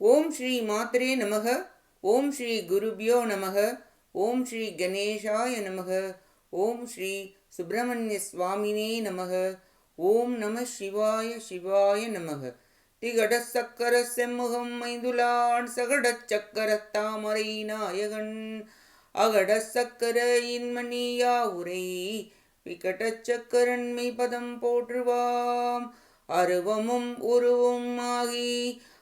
ஓம் ஸ்ரீ மாத்ரே நமக ஓம் ஸ்ரீ குருபியோ நமக ஓம் ஸ்ரீ கணேஷாய நமக ஓம் ஸ்ரீ சுப்பிரமணிய சுவாமினே நமக ஓம் நம சிவாய சிவாய நமக. திகட சக்கர செம்முகம் மைந்துலான் சகட சக்கர தாமரை நாயகன் அகட சக்கர இன்மணியா உரை விகட சக்கரன்மை பதம் போற்றுவாம். அருவமும் உருவும் ஆகி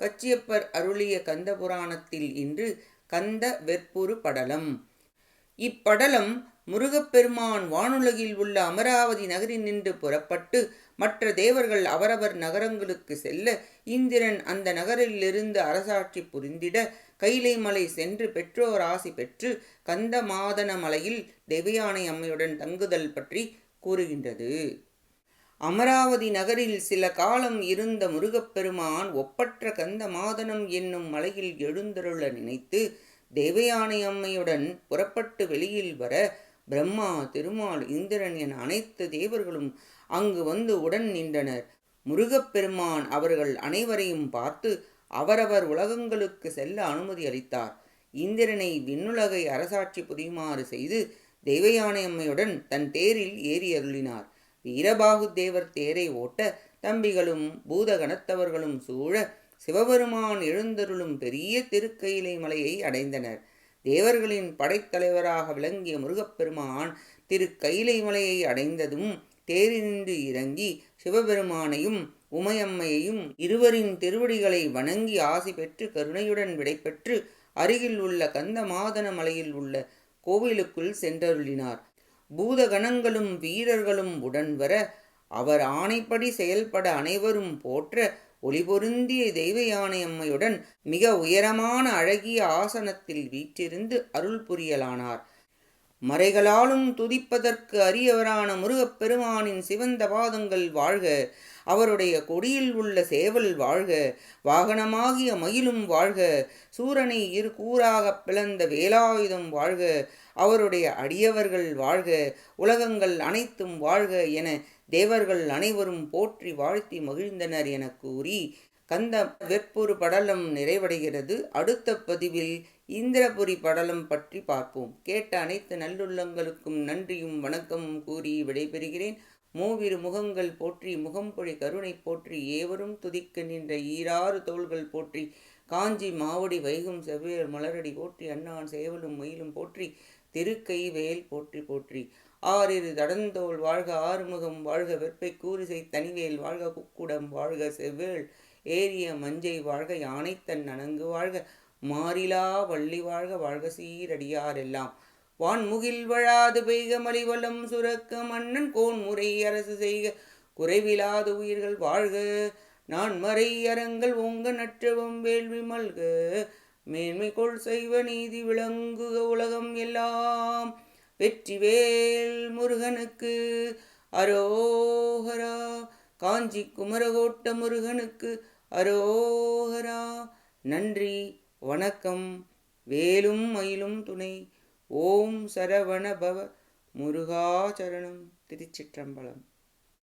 கச்சியப்பர் அருளிய கந்த புராணத்தில் இன்று கந்த வெற்புரு படலம். இப்படலம் முருகப்பெருமான் வானுலகில் உள்ள அமராவதி நகரில் நின்று புறப்பட்டு மற்ற தேவர்கள் அவரவர் நகரங்களுக்கு செல்ல இந்திரன் அந்த நகரிலிருந்து அரசாட்சி புரிந்திட கைலை மலை சென்று பெற்றோர் ஆசி பெற்று கந்தமாதன மலையில் தேவயானை அம்மையுடன் தங்குதல் பற்றி கூறுகின்றது. அமராவதி நகரில் சில காலம் இருந்த முருகப்பெருமான் ஒப்பற்ற கந்த மாதனம் என்னும் மலையில் எழுந்தருள நினைத்து தேவயானை அம்மையுடன் புறப்பட்டு வெளியில் வர பிரம்மா திருமால் இந்திரன் என அனைத்து தேவர்களும் அங்கு வந்து உடன் நின்றனர். முருகப்பெருமான் அவர்கள் அனைவரையும் பார்த்து அவரவர் உலகங்களுக்கு செல்ல அனுமதி அளித்தார். இந்திரனை விண்ணுலகை அரசாட்சி புரியுமாறு செய்து தெய்வயானை அம்மையுடன் தன் தேரில் ஏறி அருளினார். வீரபாகுதேவர் தேரை ஓட்ட தம்பிகளும் பூதகணத்தவர்களும் சூழ சிவபெருமான் எழுந்தருளும் பெரிய திருக்கயிலை மலையை அடைந்தனர். தேவர்களின் படைத்தலைவராக விளங்கிய முருகப்பெருமான் திருக்கயிலை மலையை அடைந்ததும் தேரினின்று இறங்கி சிவபெருமானையும் உமையம்மையையும் இருவரின் திருவடிகளை வணங்கி ஆசி பெற்று கருணையுடன் விடைபெற்று அருகில் உள்ள கந்தமாதன மலையில் உள்ள கோவிலுக்குள் சென்றருளினார். பூதகணங்களும் வீரர்களும் உடன் வர அவர் ஆணைப்படி செயல்பட அனைவரும் போற்ற ஒளிபொருந்திய தெய்வ யானை அம்மையுடன் மிக உயரமான அழகிய ஆசனத்தில் வீற்றிருந்து அருள் புரியலானார். மறைகளாலும் துதிப்பதற்கு அரியவரான முருகப்பெருமானின் சிவந்த பாதங்கள் வாழ்க அவருடைய கொடியில் உள்ள சேவல் வாழ்க வாகனமாகிய மயிலும் வாழ்க சூரனை இரு கூறாகப் பிளந்த வேலாயுதம் வாழ்க அவருடைய அடியவர்கள் வாழ்க உலகங்கள் அனைத்தும் வாழ்க என தேவர்கள் அனைவரும் போற்றி வாழ்த்தி மகிழ்ந்தனர் என கூறி கந்த வெப்பொரு படலம் நிறைவடைகிறது. அடுத்த பதிவில் இந்திரபுரி படலம் பற்றி பார்ப்போம். கேட்ட அனைத்து நல்லுள்ளங்களுக்கும் நன்றியும் வணக்கமும் கூறி விடைபெறுகிறேன். மூவிரு முகங்கள் போற்றி முகம்பொழி கருணை போற்றி ஏவரும் துதிக்க நின்ற ஈராறு தோள்கள் போற்றி காஞ்சி மாவடி வைகும் செவ்வேர் மலரடி போற்றி அண்ணான் சேவலும் மயிலும் போற்றி திருக்கை வேல் போற்றி போற்றி. ஆறிரு தடந்தோல் வாழ்க ஆறுமுகம் வாழ்க வெப்பை கூரிசை தனிவேல் வாழ்க குக்குடம் வாழ்க செவ்வேள் ஏரிய மஞ்சை வாழ்க யானைத்தன் நனங்கு வாழ்க மாறிலா வள்ளி வாழ்க வாழ்க சீரடியாரெல்லாம். வான்முகில் வழாது பெய்க மலிவலம் சுரக்க மன்னன் கோன் முறை அரசு செய்க குறைவிலாத உயிர்கள் வாழ்க நான் மறை அறங்கள் ஓங்க நற்றவம் வேள்வி மல்க மேன்மை கொள் செய்வ நீதி விளங்குக உலகம் எல்லாம். வெற்றிவேல் முருகனுக்கு அரோகரா காஞ்சி குமரகோட்ட முருகனுக்கு அரோகரா. நன்றி வணக்கம். வேலும் மயிலும் துணை. ஓம் சரவண பவ முருகாச்சரணம் திருச்சிற்றம்பலம்.